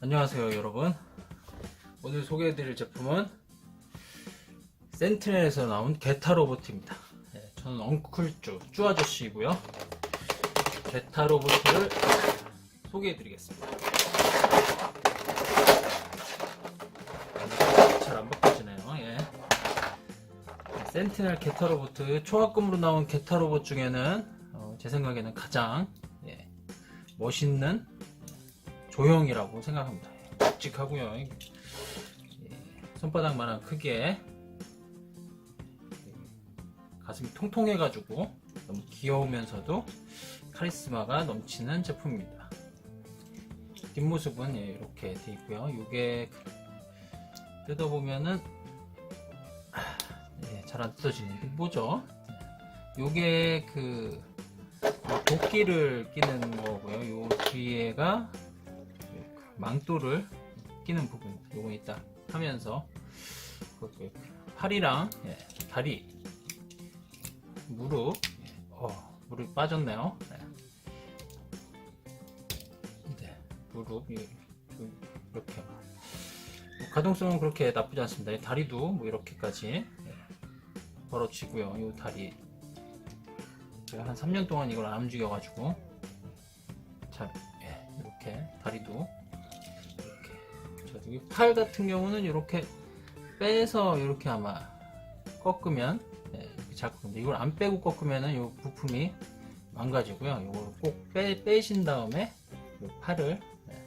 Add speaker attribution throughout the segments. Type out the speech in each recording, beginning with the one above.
Speaker 1: 안녕하세요 여러분. 오늘 소개해드릴 제품은 센티넬에서 나온 게타 로봇입니다. 네, 저는 엉클쭈 쭈 아저씨이고요. 게타 로봇을 소개해드리겠습니다. 잘 안 바꿔지네요 예. 센티넬 게타 로봇 초합금으로 나온 게타 로봇 중에는 어, 제 생각에는 가장 예, 멋있는 조형이라고 생각합니다. 묵직하고요. 예, 손바닥만한 크기에 가슴이 통통해가지고 너무 귀여우면서도 카리스마가 넘치는 제품입니다. 뒷모습은 예, 이렇게 돼 있고요. 이게 뜯어보면은 예, 잘안 뜯어지는데 뭐죠? 요게 그 도끼를 끼는 거고요. 요 뒤에가 망토를 끼는 부분 요거 있다 하면서 그 팔이랑 예, 다리 무릎 예, 어, 무릎 빠졌네요. 네. 네, 무릎 이- 좀 이렇게. 뭐 가동성은 그렇게 나쁘지 않습니다. 이 다리도 뭐 이렇게까지 예, 벌어지고요. 이 다리. 제가 한 3년 동안 이걸 안 움직여 가지고 자 예, 이렇게 다리도 자, 여기 팔 같은 경우는 이렇게 빼서 이렇게 아마 꺾으면 네, 이렇게 잡는데 이걸 안 빼고 꺾으면은 이 부품이 망가지고요. 이걸 꼭 빼, 빼신 다음에 이 팔을 네,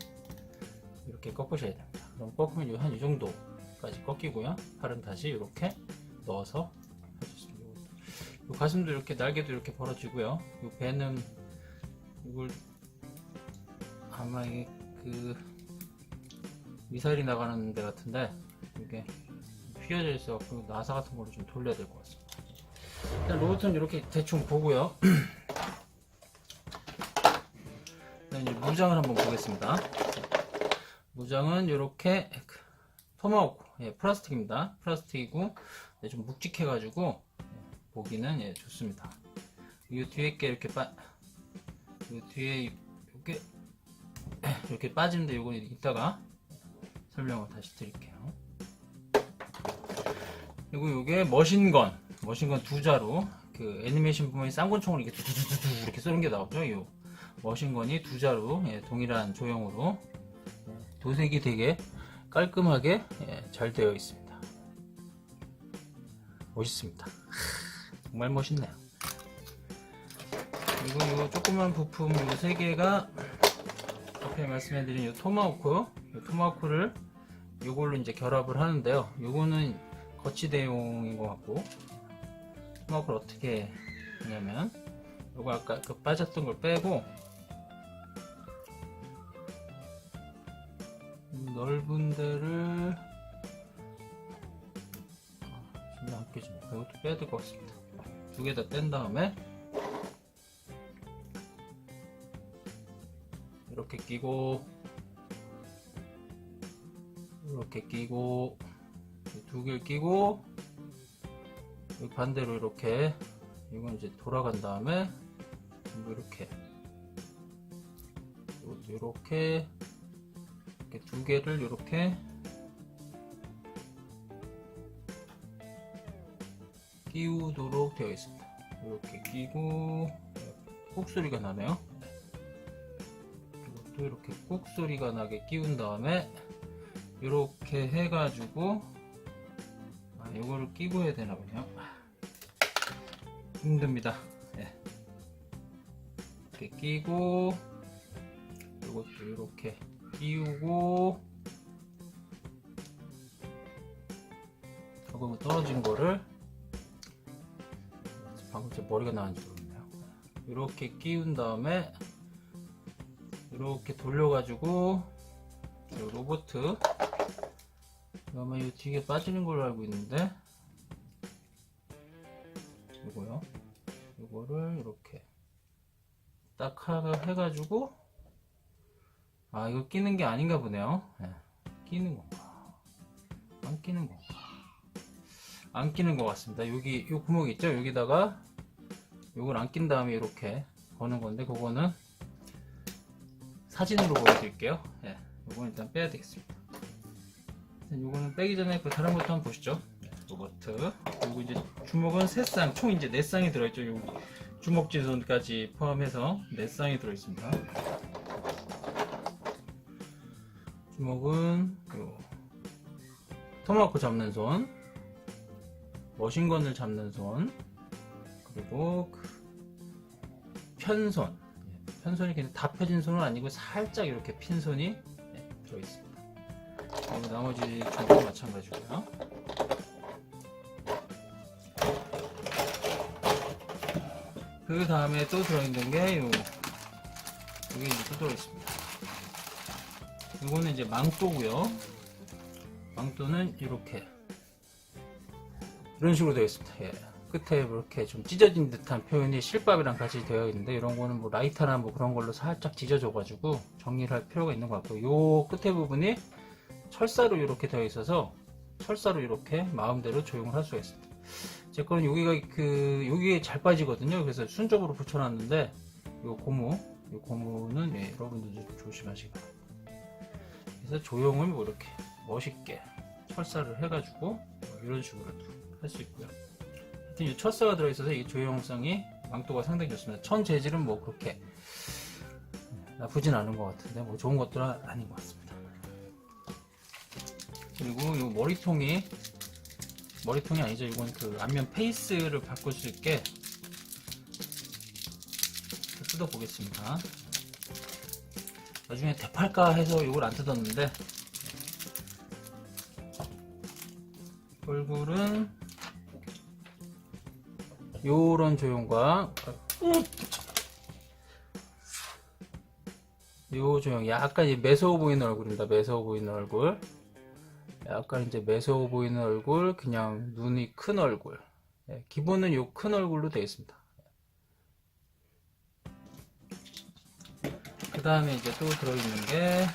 Speaker 1: 이렇게 꺾으셔야 됩니다. 그럼 꺾으면 한 이 정도까지 꺾이고요. 팔은 다시 이렇게 넣어서. 이 가슴도 이렇게 날개도 이렇게 벌어지고요. 이 배는 이걸 아마 그 미사일이 나가는 데 같은데 이게 휘어져 있어갖고 나사 같은 걸로 좀 돌려야 될 것 같습니다. 일단 로봇은 이렇게 대충 보고요. 그다음에 이제 무장을 한번 보겠습니다. 무장은 이렇게 토마호크 예, 플라스틱입니다. 플라스틱이고 네, 좀 묵직해가지고 예, 보기는 예, 좋습니다. 이 뒤에 게 이렇게 빠, 이 뒤에 이렇게 이렇게 빠지는데 이거 이따가 설명을 다시 드릴게요. 그리고 이게 머신건, 머신건 두 자루, 그 애니메이션 보면 쌍권총을 이렇게 두두두두 이렇게 쏘는 게 나오죠. 이 머신건이 두 자루, 예, 동일한 조형으로 예, 도색이 되게 깔끔하게 예, 잘 되어 있습니다. 멋있습니다. 하, 정말 멋있네요. 그리고 이 조그만 부품 이 세 개가 앞에 말씀해드린 이 토마호크, 이 토마호크를 이걸로 이제 결합을 하는데요. 요거는 거치 대용인 것 같고, 토마호크를 어떻게 하냐면, 요거 아까 그 빠졌던 걸 빼고, 이 넓은 데를, 아, 전혀 안 깨집니다. 이것도 빼야 될 것 같습니다. 두 개다뺀 다음에, 이렇게 끼고 이렇게 끼고 두 개를 끼고 반대로 이렇게 이건 이제 돌아간 다음에 이렇게 이것도 이렇게 이렇게 두 개를 이렇게 끼우도록 되어 있습니다. 이렇게 끼고 꾹 소리가 나네요. 또 이렇게 꾹 소리가 나게 끼운 다음에 이렇게 해가지고 아, 이거를 끼고 해야 되나 보네요. 힘듭니다. 예. 이렇게 끼고 이것도 이렇게 끼우고 조금 떨어진 거를 방금 제 머리가 나왔는지 모르겠네요. 이렇게 끼운 다음에 이렇게 돌려가지고 로 봇 아마 이 뒤에 빠지는 걸로 알고 있는데. 이거요. 이거를 이렇게 딱 하나 해가지고. 아 이거 끼는 게 아닌가 보네요. 네. 끼는 건가? 안 끼는 건가? 안 끼는 것 같습니다. 여기 요 구멍 있죠? 여기다가 요걸 안 낀 다음에 이렇게 거는 건데 그거는 사진으로 보여드릴게요. 예, 요건 일단 빼야 되겠습니다. 요거는 빼기 전에 그 다른 것도 한번 보시죠. 네, 로버트. 그리고 이제 주먹은 세 쌍, 총 이제 네 쌍이 들어있죠. 요 주먹지손까지 포함해서 네 쌍이 들어있습니다. 주먹은 요 토마호크 잡는 손, 머신건을 잡는 손, 그리고 그 편손. 예, 편손이 그냥 다 펴진 손은 아니고 살짝 이렇게 핀 손이 네, 들어있습니다. 그리고 나머지 주먹도 마찬가지고요. 그 다음에 또 들어있는 게 요, 여기 이제 또 들어있습니다. 이거는 이제 망토고요. 망토는 이렇게 이런 식으로 되어 있습니다. 예. 끝에 이렇게 좀 찢어진 듯한 표현이 실밥이랑 같이 되어 있는데 이런 거는 뭐 라이터나 뭐 그런 걸로 살짝 찢어져가지고 정리를 할 필요가 있는 것 같고 요 끝에 부분이 철사로 이렇게 되어 있어서 철사로 이렇게 마음대로 조용을 할 수가 있습니다. 제 거는 여기가 그 여기에 잘 빠지거든요. 그래서 순접으로 붙여놨는데 요 고무, 요 고무는 예, 여러분들 좀 조심하시기 바랍니다. 그래서 조형을 뭐 이렇게 멋있게 철사를 해가지고 뭐 이런 식으로 할 수 있고요. 하여튼 이 철사가 들어있어서 이 조형성이 망토가 상당히 좋습니다. 천 재질은 뭐 그렇게 나쁘진 않은 것 같은데 뭐 좋은 것들은 아닌 것 같습니다. 그리고 이 머리통이 머리통이 아니죠. 이건 그 앞면 페이스를 바꿀 수 있게 뜯어 보겠습니다. 나중에 대팔까 해서 이걸 안 뜯었는데 얼굴은 요런 조형과 요 조형 약간 매서워 보이는 얼굴입니다. 매서워 보이는 얼굴. 약간 이제 매서워 보이는 얼굴, 그냥 눈이 큰 얼굴. 예, 기본은 요 큰 얼굴로 되어 있습니다. 그 다음에 이제 또 들어있는 게,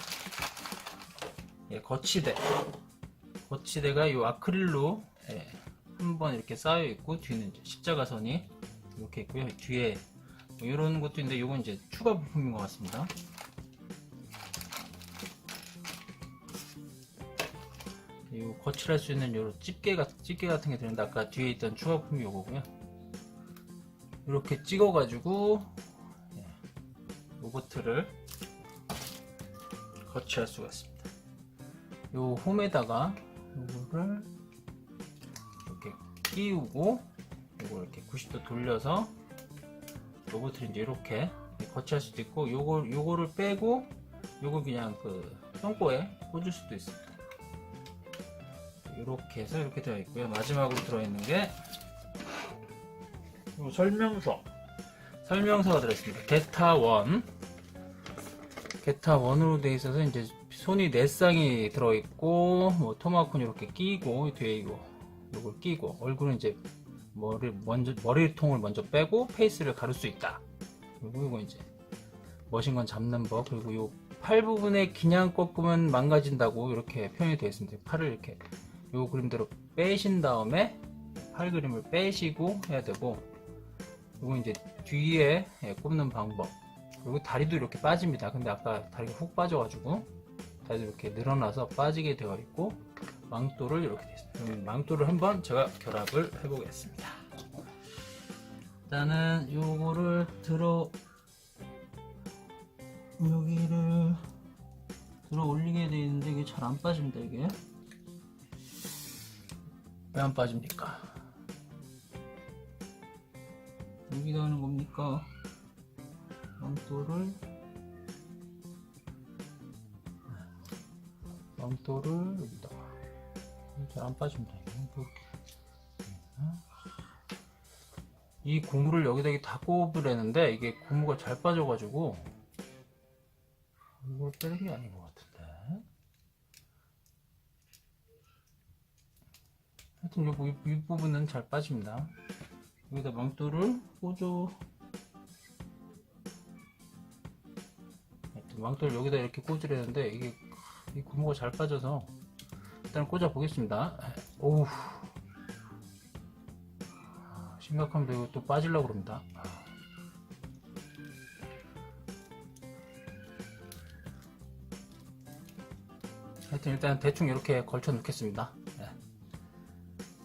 Speaker 1: 예, 거치대. 거치대가 요 아크릴로, 예, 한번 이렇게 쌓여 있고, 뒤는 십자가선이 이렇게 있고요. 뒤에 뭐 이런 것도 있는데, 요건 이제 추가 부품인 것 같습니다. 이 거칠할 수 있는 요 집게 같은 집게 같은 게 되는데 아까 뒤에 있던 추가 품이 요거고요. 이렇게 찍어 가지고 예, 로버트를 거치할 수가 있습니다. 요 홈에다가 요거를 이렇게 끼우고 요걸 이렇게 90도 돌려서 로버트를 이제 이렇게 거치할 수도 있고 요걸 요거를 빼고 요걸 그냥 그 똥꼬에 꽂을 수도 있습니다. 이렇게 해서 이렇게 되어 있고요. 마지막으로 들어있는 게요 설명서. 설명서가 들어있습니다. 게타 1. 게타 1으로 되어 있어서 이제 손이 네 쌍이 들어있고 뭐 토마호크는 이렇게 끼고 뒤에 이거 요걸 끼고 얼굴은 이제 머리 먼저 머리통을 먼저 빼고 페이스를 가를 수 있다. 그리고 이거 이제 머신건 잡는 법 그리고 요 팔 부분에 그냥 꺾으면 망가진다고 이렇게 표현이 되어 있습니다. 팔을 이렇게 요 그림대로 빼신 다음에 팔 그림을 빼시고 해야 되고 요거 이제 뒤에 예, 꼽는 방법. 그리고 다리도 이렇게 빠집니다. 근데 아까 다리가 훅 빠져가지고 다리도 이렇게 늘어나서 빠지게 되어 있고 망토를 이렇게 되어 있습니다 그럼 망토를 한번 제가 결합을 해 보겠습니다. 일단은 요거를 들어 여기를 들어 올리게 되어 있는데 이게 잘 안 빠집니다 이게 왜 안 빠집니까? 여기다 하는 겁니까? 망토를 망토를 여기다가 잘안 빠집니다. 이 고무를 여기다 다 꼽으려는데 이게 고무가 잘 빠져가지고 이걸 빼는 게 아닌 것 같은데. 하여튼 요 윗- 윗부분은 잘 빠집니다. 여기다 망토를 꽂아. 망토를 여기다 이렇게 꽂으려는데 이게 이 구멍가 잘 빠져서 일단 꽂아 보겠습니다. 오우. 아, 심각합니다. 이거 또 빠지려고 그럽니다. 아. 하여튼 일단 대충 이렇게 걸쳐 놓겠습니다.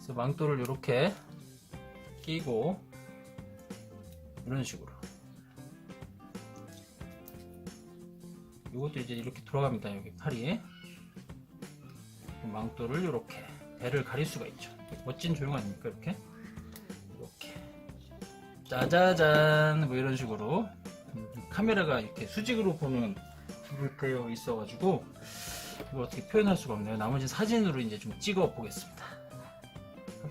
Speaker 1: 네. 그래서 망토를 이렇게 끼고 이런 식으로. 이것도 이제 이렇게 돌아갑니다. 여기 팔이. 망토를 이렇게 배를 가릴 수가 있죠. 멋진 조형 아닙니까? 이렇게. 이렇게. 짜자잔 뭐 이런 식으로 음, 카메라가 이렇게 수직으로 보면 되어 있어가지고 이걸 어떻게 표현할 수가 없네요. 나머지 사진으로 이제 좀 찍어 보겠습니다.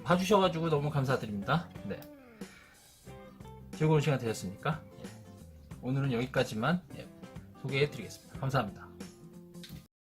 Speaker 1: 봐주셔가지고 너무 감사드립니다. 네. 즐거운 시간 되셨습니까? 예. 오늘은 여기까지만 예, 소개해 드리겠습니다. 감사합니다.